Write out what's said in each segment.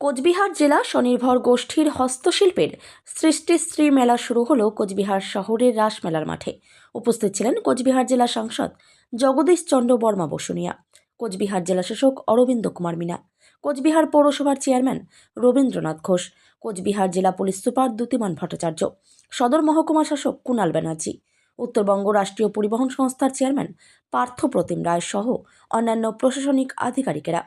কোচবিহার জেলা স্বনির্ভর গোষ্ঠীর হস্তশিল্পের সৃষ্টিশ্রী মেলা শুরু হলো কোচবিহার শহরের রাসমেলার মাঠে। উপস্থিত ছিলেন কোচবিহার জেলা সাংসদ জগদীশ চন্দ্র বর্মা বসুনিয়া, কোচবিহার জেলা শাসক অরবিন্দ কুমার মিনা, কোচবিহার পৌরসভার চেয়ারম্যান রবীন্দ্রনাথ ঘোষ, কোচবিহার জেলা পুলিশ সুপার দ্যুতিমান ভট্টাচার্য, সদর মহকুমা শাসক কুণাল ব্যানার্জি, উত্তরবঙ্গ রাষ্ট্রীয় পরিবহন সংস্থার চেয়ারম্যান পার্থ প্রতিম রায় সহ অন্যান্য প্রশাসনিক আধিকারিকেরা।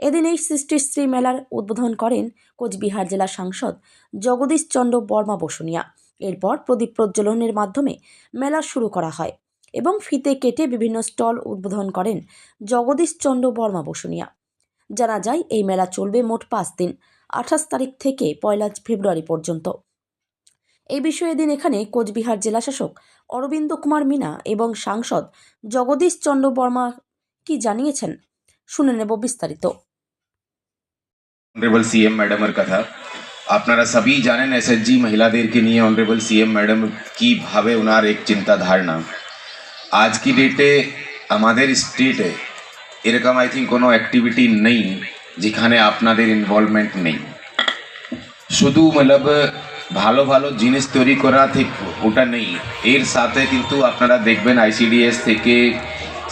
এদিন এই সৃষ্টিশ্রী মেলার উদ্বোধন করেন কোচবিহার জেলা সাংসদ জগদীশ চন্দ্র বর্মা বসুনিয়া। এরপর প্রদীপ প্রজ্বলনের মাধ্যমে মেলা শুরু করা হয় এবং ফিতে কেটে বিভিন্ন স্টল উদ্বোধন করেন জগদীশ চন্দ্র বর্মা বসুনিয়া। জানা যায়, এই মেলা চলবে মোট পাঁচ দিন, আঠাশ তারিখ থেকে পয়লা ফেব্রুয়ারি পর্যন্ত। এই বিষয়ে এদিন এখানে কোচবিহার জেলাশাসক অরবিন্দ কুমার মিনা এবং সাংসদ জগদীশ চন্দ্র বর্মা কি জানিয়েছেন, শুনে নেব বিস্তারিত। অনারেবল সিএম ম্যাডামের কথা আপনারা সবই জানেন এসএসজি মহিলাদেরকে নিয়ে অনারেবল সিএম ম্যাডাম কীভাবে ওনার এক চিন্তা ধারণা আজ কি ডেটে আমাদের স্টেটে এরকম আই থিঙ্ক কোনো অ্যাক্টিভিটি নেই যেখানে আপনাদের ইনভলভমেন্ট নেই শুধু মতলব ভালো ভালো জিনিস তৈরি করা ঠিক ওটা নেই এর সাথে কিন্তু আপনারা দেখবেন আইসিডিএস থেকে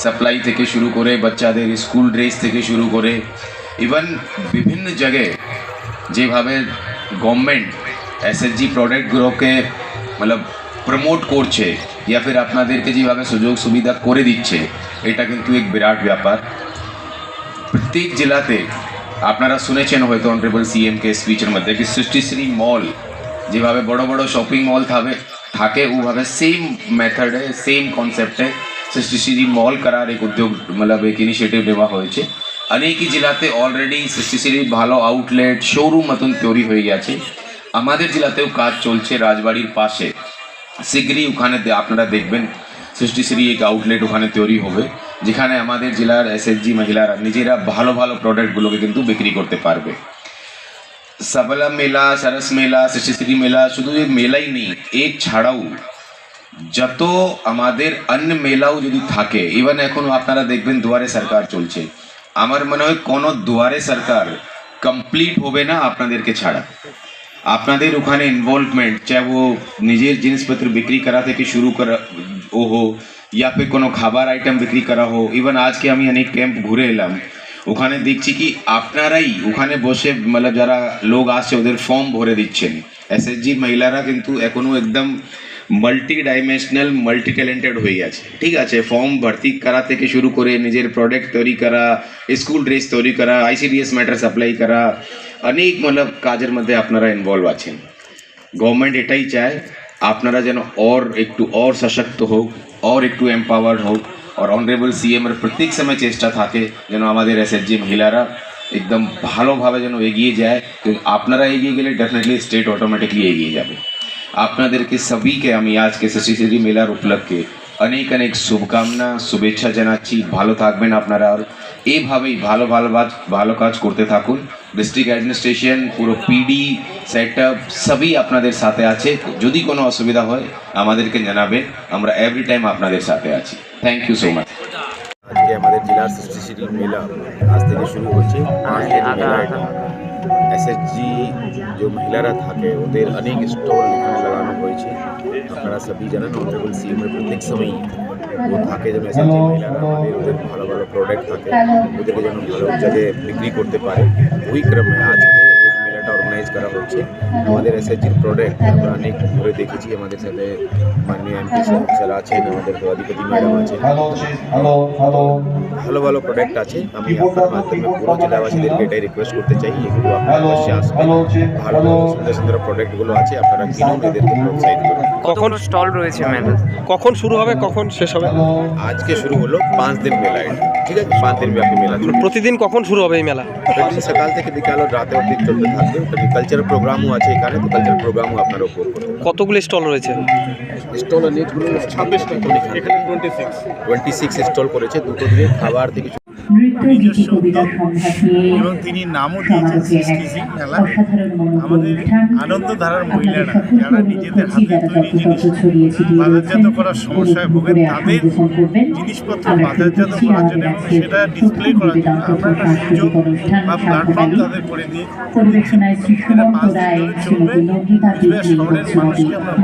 সাপ্লাই থেকে শুরু করে বাচ্চাদের স্কুল ড্রেস থেকে শুরু করে ইভেন বিভিন্ন জায়গায় যেভাবে গভর্নমেন্ট এসএসজি প্রোডাক্টগুলোকে মতলব প্রমোট করছে, ইয়া ফির আপনাদেরকে যেভাবে সুযোগ সুবিধা করে দিচ্ছে, এটা কিন্তু এক বিরাট ব্যাপার। প্রত্যেক জেলাতে আপনারা শুনেছেন হয়তো অনারেবল সিএমকে স্পিচের মধ্যে কি সৃষ্টিশ্রী মল যেভাবে বড় বড় শপিং মল থাকে থাকে, ওভাবে সেম মেথডে সেম কনসেপ্টে সৃষ্টিশ্রী মল করার এক উদ্যোগ, মতলব এক ইনিশিয়েটিভ নেওয়া হয়েছে। অনেকই জেলাতে অলরেডি সৃষ্টিশ্রীর ভালো আউটলেট শোরুম মতন তৈরি হয়ে গেছে আমাদের জেলাতেও কাজ চলছে রাজবাড়ির পাশে শীঘ্রই ওখানে আপনারা দেখবেন সৃষ্টিশ্রী এক আউটলেট ওখানে তৈরি হবে যেখানে আমাদের জেলার এসএসজি মহিলারা নিজেরা ভালো ভালো প্রোডাক্টগুলোকে কিন্তু বিক্রি করতে পারবে সাবলা মেলা সারস মেলা সৃষ্টি সৃষ্টিশ্রী মেলা শুধু এই মেলাই নেই এর ছাড়াও যত আমাদের অন্য মেলাও যদি থাকে ইভেন এখন আপনারা দেখবেন দুয়ারে সরকার চলছে আমার মনে হয় কোনো দুয়ারে সরকার কমপ্লিট হবে না আপনাদেরকে ছাড়া। আপনাদের ওখানে ইনভলভমেন্ট চাই ও নিজের জিনিসপত্র বিক্রি করা থেকে শুরু করা, ও হো, ইয়া ফির কোনো খাবার আইটেম বিক্রি করা হো ইভেন আজকে আমি অনেক ক্যাম্প ঘুরে এলাম। ওখানে দেখছি কি আপনারাই ওখানে বসে মানে যারা লোক আসছে ওদের ফর্ম ভরে দিচ্ছেন। এসএসজি মহিলারা কিন্তু এখনও একদম মাল্টি ডাইমেনশনাল মাল্টি ট্যালেন্টেড হয়ে গেছে। ঠিক আছে ফর্ম ভর্তি করা থেকে শুরু করে নিজের প্রোডাক্ট তৈরি করা স্কুল ড্রেস তৈরি করা আইসিডিএস ম্যাটার সাপ্লাই করা, অনেক মতলব কাজের মধ্যে আপনারা ইনভলভ আছেন। গভর্নমেন্ট এটাই চায়, আপনারা যেন ওর একটু ওর সশক্ত হোক ওর একটু এম্পাওয়ার্ড হোক আর অনারেবল সিএম এর প্রত্যেক সময় চেষ্টা থাকে যেন আমাদের এসএসজি মহিলারা একদম ভালোভাবে যেন এগিয়ে যায়। আপনারা এগিয়ে গেলে ডেফিনেটলি স্টেট অটোমেটিকলি এগিয়ে যাবে। আপনাদেরকে সবিকে আমি আজকে শশীশ্রী মেলার উপলক্ষে অনেক অনেক শুভকামনা শুভেচ্ছা জানাচ্ছি। ভালো থাকবেন আপনারা আর এইভাবেই ভালো ভালো কাজ ভালো কাজ করতে থাকুন। ডিস্ট্রিক্ট অ্যাডমিনিস্ট্রেশন পুরো পিডি সেট আপ সবই আপনাদের সাথে আছে। যদি কোনো অসুবিধা হয় আমাদেরকে জানাবেন। আমরা এভরি টাইম আপনাদের সাথে আছি। থ্যাংক ইউ সো মাচ আজকে আমাদের জেলার সৃষ্টিশ্রী মেলা আজ থেকে শুরু হচ্ছে। এসএসজি যে মহিলারা থাকে ওদের অনেক স্টল এখানে লাগানো হয়েছে আপনারা সবই জানেন অনারেবল সিএমের প্রত্যেক সময়ই ও থাকে যেন এসএসজি মহিলারা আমাদের ওদের ভালো ভালো প্রোডাক্ট থাকে ওদেরকে যেন ভালো জায়গায় বিক্রি করতে পারে ওই ক্রমে আজকে অর্গানাইজ করা হচ্ছে। আমাদের এসএসজির প্রোডাক্ট আমরা অনেক ঘুরে দেখেছি আমাদের সাথে মাননীয় এমপি স্যার আছেন আমাদের অধিপতি ম্যাডাম আছেন। ভালো ভালো প্রোডাক্ট আছে। আমি আপনার মাধ্যমে পুরো জেলাবাসীদেরকে এটাই রিকোয়েস্ট করতে চাই। এগুলো আপনারা অবশ্যই আসবেন ভালো ভালো সুন্দর সুন্দর প্রোডাক্টগুলো আছে। আপনারা কিনুন এদেরকে প্রোৎসাহিত করুন। কখন স্টল রয়েছে মেলা কখন শুরু হবে কখন শেষ হবে? আজকে শুরু হলো পাঁচ দিন মেলা এটা ঠিক আছে? পাঁচ দিন ব্যাপী মেলা প্রতিদিন কখন শুরু হবে এই মেলা? সকাল থেকে বিকাল রাতে অবধি চলতে থাকবে। কালচারাল প্রোগ্রামও আছে এখানে তো কালচারাল প্রোগ্রামও আপনারা উপভোগ করতে কতগুলো স্টল রয়েছে? স্টল অনেকগুলো ছাব্বিশটা। এখানে twenty six twenty six stall করেছে দুটো দিয়ে খাবার থেকে নিজস্ব উদ্যোগ এবং তিনি নামও দিয়েছেন সৃষ্টি সিং মেলা আমাদের আনন্দধারার মহিলারা যারা নিজেদের হাতে তৈরি জিনিস বাজারজাত করার সমস্যায় ভোগেন তাদের জিনিসপত্র বাজারজাত করার জন্য এবং সেটা ডিসপ্লে করার জন্য আমরা একটা সুযোগ বা প্ল্যাটফর্ম তাদের করে দিচ্ছি এটা পাঁচ দিন ধরে চলবে। শহরের মানুষকে আমরা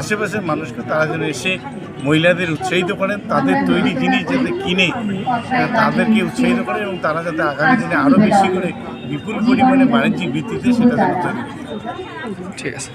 আশেপাশের মানুষকে তারা যেন এসে মহিলাদের উৎসাহিত করেন তাদের তৈরি জিনিস যাতে কিনে তাদেরকে উৎসাহিত করে এবং তারা যাতে আগামী দিনে আরও বেশি করে বিপুল পরিমাণে বাণিজ্যিক ভিত্তিতে সেটা তৈরি। ঠিক আছে